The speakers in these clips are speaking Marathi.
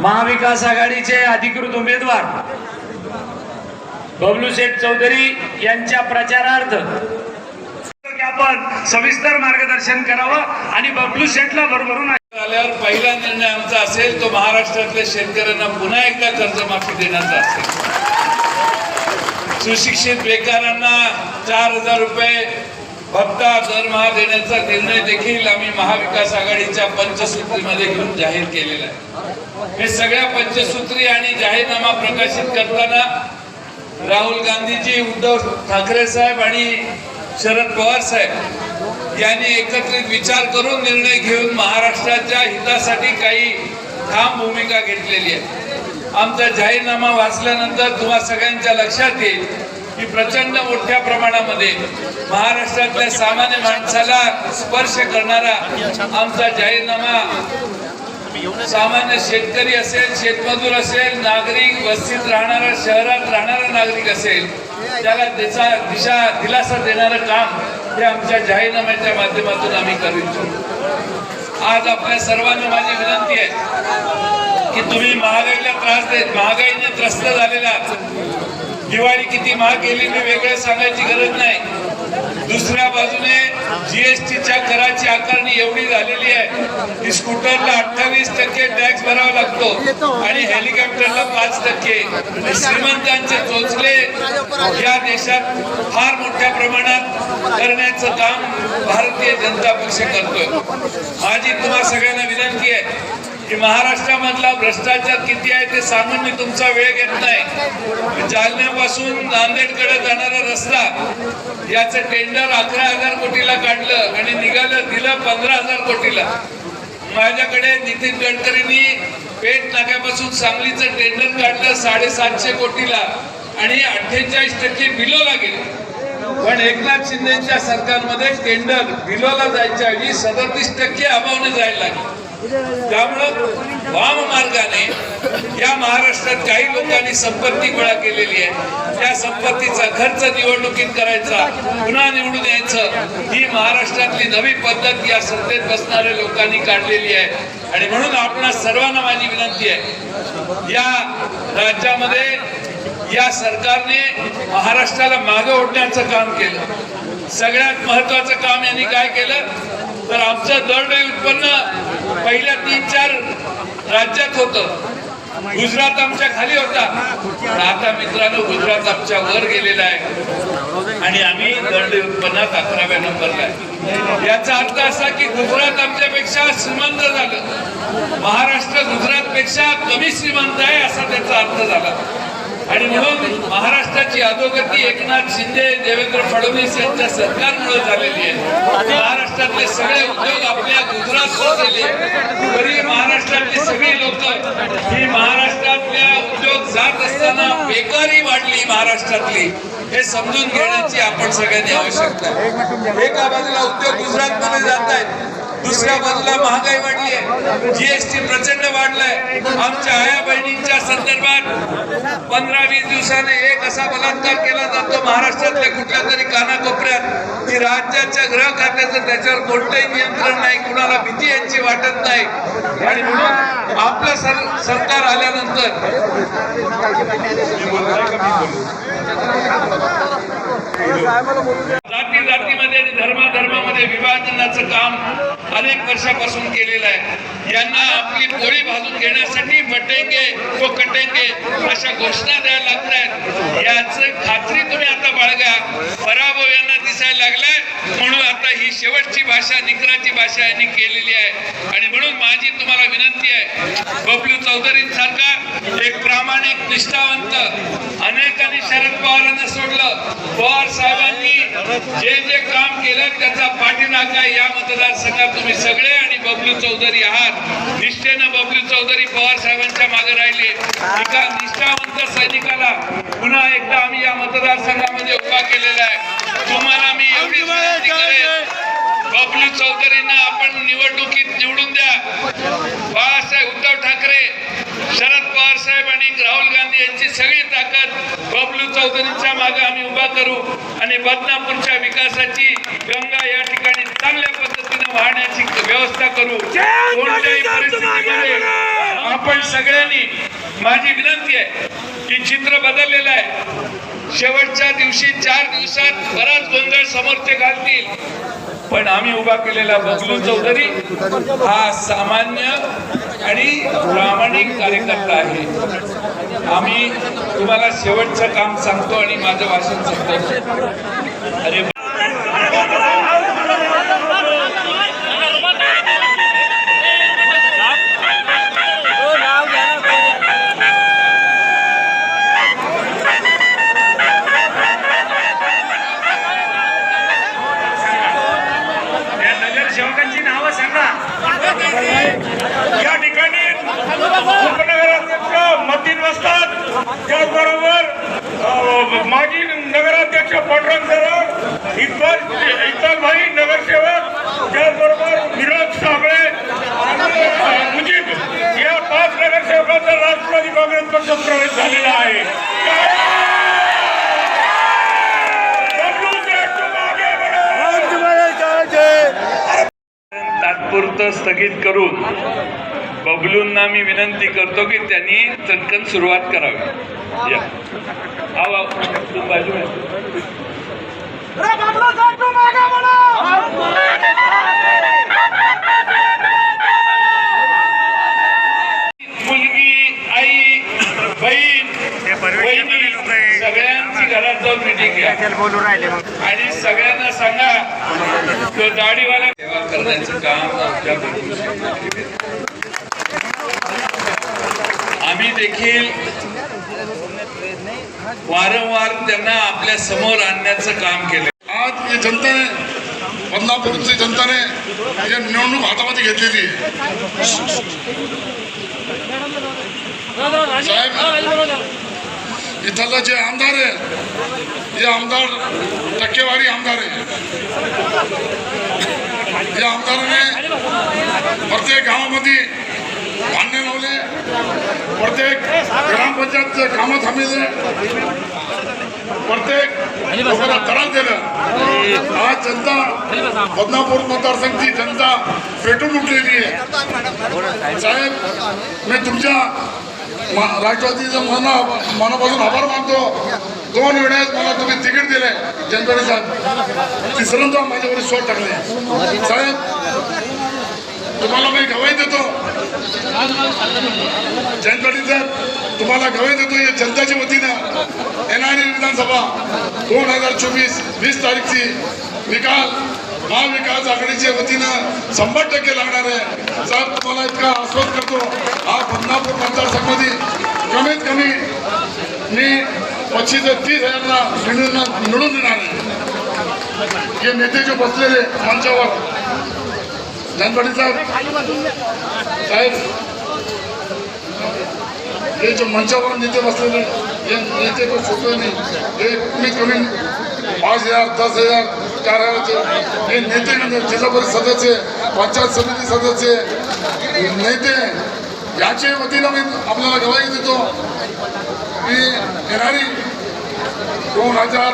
महाविकास आघाडीचे अधिकृत उमेदवार बबलू शेठ चौधरी यांच्या प्रचारार्थ आपण सविस्तर मार्गदर्शन करावं आणि बबलू शेठला भरभरून आल्यावर पहिला निर्णय आमचा असेल तो महाराष्ट्रातल्या शेतकऱ्यांना पुन्हा एकदा कर्जमाफी देण्याचा असेल. सुशिक्षित बेकारांना चार हजार रुपये भत्ता दरमहा देण्याचा निर्णय देखील आम्ही महाविकास आघाडीच्या पंचसूत्रीमध्ये घेऊन जाहीर केलेला आहे. हे सगळ्या पंचसूत्री आणि जाहीरनामा प्रकाशित करताना राहुल गांधीजी उद्धव ठाकरे साहेब आणि शरद पवार साहेब यांनी एकत्रित विचार करून निर्णय घेऊन महाराष्ट्राच्या हितासाठी काही ठाम भूमिका घेतलेली आहे. आमचा जाहीरनामा वाचल्यानंतर तुम्हा सगळ्यांच्या लक्षात येईल की प्रचंड मोठ्या प्रमाणामध्ये महाराष्ट्रातल्या सामान्य माणसाला स्पर्श करणारा आमचा जाहीरनामा सामान्य शेतकरी असेल शेतमजूर असेल नागरिक वस्तीत राहणारा शहरात राहणारा नागरिक असेल त्याला त्याचा दिशा दिलासा देणारं काम हे आमच्या जाहीरनाम्याच्या माध्यमातून आम्ही करू इच्छितो. आज आपल्या सर्वांना माझी विनंती आहे की तुम्ही महागाईला त्रास देत महागाईने त्रस्त झालेला दिवाळी किती महाग गेली मी वेगळं सांगायची गरज नाही. दुसऱ्या बाजूने जीएसटीच्या कराची आकारणी एवढी झालेली आहे की स्कूटरला अठ्ठावीस टक्के टॅक्स भरावा लागतो आणि हेलिकॉप्टरला पाच टक्के. श्रीमंतांचे चोचले या देशात फार मोठ्या प्रमाणात करण्याचं काम भारतीय जनता पक्ष करतोय. माझी तुम्हा सगळ्यांना विनंती आहे. की महाराष्ट्रामधला भ्रष्टाचार किती आहे ते सांगून मी तुमचा वेळ घेत नाही जालन्यापासून नांदेडकडे जाणारा रस्ता याचं टेंडर अकरा हजार कोटीला काढलं आणि निघालं दिलं पंधरा हजार कोटीला. माझ्याकडे नितीन गडकरींनी पेठ नाक्यापासून सांगलीचं टेंडर काढलं साडेसातशे कोटीला आणि अठ्ठेचाळीस टक्के बिलोला लागेल पण एकनाथ शिंदेच्या सरकारमध्ये टेंडर बिलोला जायच्या ऐवजी सदतीस टक्के अभावने जायला लागले. त्यामुळं वाम मार्गाने या महाराष्ट्रात काही लोकांनी संपत्ती गोळा केलेली आहे. त्या संपत्तीचा खर्च निवडणुकीत करायचा पुन्हा निवडून यायचं ही महाराष्ट्रातली नवी पद्धत या सत्तेत बसणाऱ्या लोकांनी काढलेली आहे. आणि म्हणून आपणा सर्वांना माझी विनंती आहे या राज्यामध्ये या सरकारने महाराष्ट्राला मागे ओढण्याचं काम केलं. सगळ्यात महत्वाचं काम यांनी काय केलं? तर आमचं दरडोई उत्पन्न पहिल्या तीन चार राज्यात होतं. गुजरात आमच्या खाली होता. पण आता मित्रांनो गुजरात आमच्या वर गेलेला आहे. आणि आम्ही दरडोई उत्पन्नात अकराव्या नंबरला आहे. याचा अर्थ असा की गुजरात आमच्यापेक्षा श्रीमंत झालं. महाराष्ट्र गुजरात पेक्षा कमी श्रीमंत आहे असा त्याचा अर्थ झाला. आणि म्हणून महाराष्ट्राची अधोगती एकनाथ शिंदे देवेंद्र फडणवीस यांच्या सरकारमुळे झालेली आहे. महाराष्ट्रातले सगळे उद्योग आपल्या गुजरात गेले तरी महाराष्ट्रातली सगळी लोक ही महाराष्ट्रातल्या उद्योग जात असताना बेकारी वाढली महाराष्ट्रातली. हे समजून घेण्याची आपण सगळ्यांनी आवश्यकता आहे. एका बाजूला उद्योग गुजरात मध्ये जात आहेत. दुसऱ्या बाजूला महागाई वाढली आहे जीएसटी प्रचंड वाढलाय. आमच्या आया बहिणींच्या संदर्भात पंधरा वीस दिवसाने एक असा बलात्कार केला जातो महाराष्ट्रातल्या कुठल्या तरी कानाकोपऱ्यात की राज्याच्या गृह खात्याचं त्याच्यावर कोणतंही नियंत्रण नाही कुणाला भीती यांची वाटत नाही. आणि म्हणून आपलं सर सरकार आल्यानंतर जातीमध्ये आणि धर्माधर्मामध्ये विभाजनाचं काम अनेक वर्षापासून केलेलं आहे. यांना आपली पोळी भाजून घेण्यासाठी बटेंगे तो कटेंगे अशा घोषणा द्यायला लागत आहेत याच खात्री तुम्ही आता बाळगा. पराभव यांना दिसायला लागलाय. म्हणून आता ही शेवटची भाषा निकराची भाषा यांनी केलेली आहे. आणि म्हणून माझी तुम्हाला विनंती आहे बबलू चौधरींसारखा एक प्रामाणिक निष्ठावंत अनेकांनी शरद पवारांना सोडलं. पवार साहेबांनी जे जे काम केलं त्याचा पाठीमागा या मतदारसंघात तुम्ही सगळे आणि बबलू चौधरी आहात. निष्ठेनं बबलू चौधरी पवार साहेबांच्या मागे राहिले. एका निष्ठावंत सैनिकाला पुन्हा एकदा आम्ही या मतदारसंघामध्ये उभा केलेला आहे. तुम्हाला मी एवढीच विनंती करेन. बबलू चौधरींना आपण निवडणुकीत निवडून द्या. बाळासाहेब उद्धव ठाकरे शरद पवार साहेब आणि राहुल गांधी यांची सगळी ताकद बबलू चौधरींच्या मागे आम्ही उभा करू आणि बदनापूरच्या विकासाची गंगा या ठिकाणी चांगल्या पद्धतीने वाहण्याची व्यवस्था करू. कोणत्याही परिस्थितीमध्ये आपण सगळ्यांनी माझी विनंती आहे की चित्र बदललेलं आहे. शेवटच्या दिवशी चार दिवसात बराच गोंधळ समोर ते घालतील. पण आम्ही उभा केलेला बबलू चौधरी हा सामान्य आणि प्रामाणिक कार्यकर्ता आहे. आम्ही तुम्हाला शेवटचं काम सांगतो आणि माझं भाषण सांगतो. अरे या नगरसेवकांची नावं सांगा. या ठिकाणी त्याचबरोबर माजी नगराध्यक्ष पटरण सर इक्बाल इक्बालभाई नगरसेवक त्याचबरोबर विनोद साबळे मुजीब या पाच नगरसेवकांचा राष्ट्रवादी काँग्रेस पक्षात प्रवेश झालेला आहे. तात्पुरतं स्थगित करून बबलूंना मी विनंती करतो की त्यांनी चटकन सुरुवात करावी. या. बाजू मुलगी आई बहीण बहिणी सगळ्यांची घरात जाऊन मिटिंग घ्या. बोलू राहिले मग. आणि सगळ्यांना सांगा तो दाढीवाला सेवा करण्याचं काम आमच्या बंधूंनी आम्ही देखील वारंवार त्यांना आपल्यासमोर आणण्याचं काम केलं. आज जनतेने बदलापूरची जनताने या निवडणूक हातामध्ये घेतलेली साहेब इथला जे आमदार आहे हे आमदार टक्केवारी आमदार आहे. या आमदाराने प्रत्येक गावामध्ये धान्य लावले प्रत्येक ग्रामपंचायतचे कामं थांबले प्रत्येक लोकांना त्रास दिलं. आज जनता बदनापूर मतदारसंघची जनता पेटून उठलेली आहे. साहेब मी तुमच्या मा- राष्ट्रवादीचं मना मनापासून आभार मानतो. दोन वेळेस मला तुम्ही तिकीट दिले. जनतेने साहेब तिसऱ्यांदा माझ्यावर शोध टाकले. साहेब तुम्हाला मी गवाई देतो. जयंतपाटील साहेब तुम्हाला गवाई देतो या जनताच्या वतीनं. येणारी विधानसभा दोन हजार चोवीस वीस तारीखची निकाल महाविकास आघाडीच्या वतीनं शंभर टक्के लागणार आहे. साहेब तुम्हाला इतका आश्वास करतो. हा बदनापूर मतदारसंघामध्ये कमीत कमी मी पच्चीस ते तीस हजारला निवडून निवडून देणार आहे. हे नेते जे बसलेले मंचावर जानपाटील साहेब. साहेब हे जे मंचावर नेते बसलेले हे नेते तो सोपे नाही. हे कमीत कमी पाच हजार दस हजार चार हजारचे. हे नेते म्हणजे जिल्हा परिषद सदस्य पंचायत समिती सदस्य नेते याच्या वतीनं मी आपल्याला गवाही देतो की येणारी दोन हजार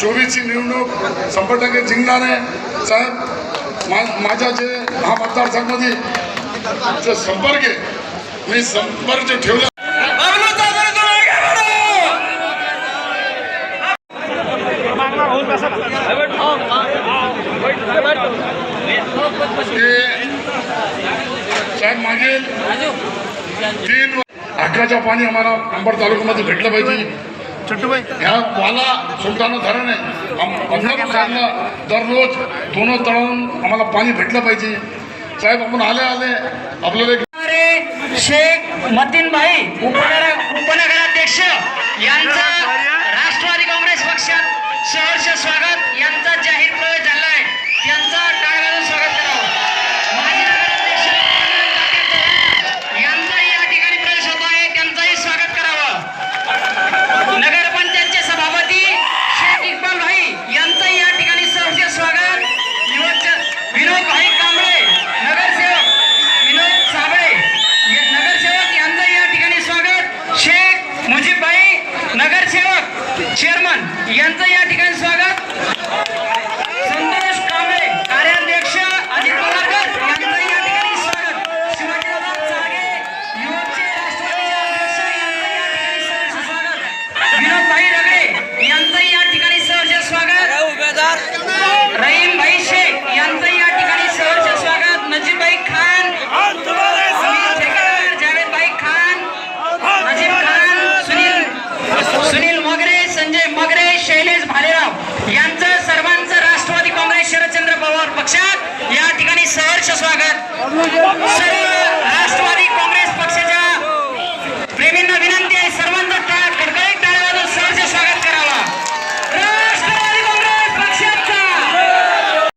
चोवीसची निवडणूक शंभर टक्के जिंकणार आहे. साहेब माझ्या जे हा मतदारसंघामध्ये जे संपर्क आहे मी संपर्क जे ठेवला मागील तीन अकराच्या पाणी आम्हाला अंबड तालुक्यामध्ये भेटलं पाहिजे. ह्या वाला सुलताना धरण आहे. दररोज दोन तळावून आम्हाला पाणी भेटलं पाहिजे. साहेब आपण आले आले. आपल्याला शेख मतीनभाई उपनगर उपनगराध्यक्ष यांचं राष्ट्रवादी काँग्रेस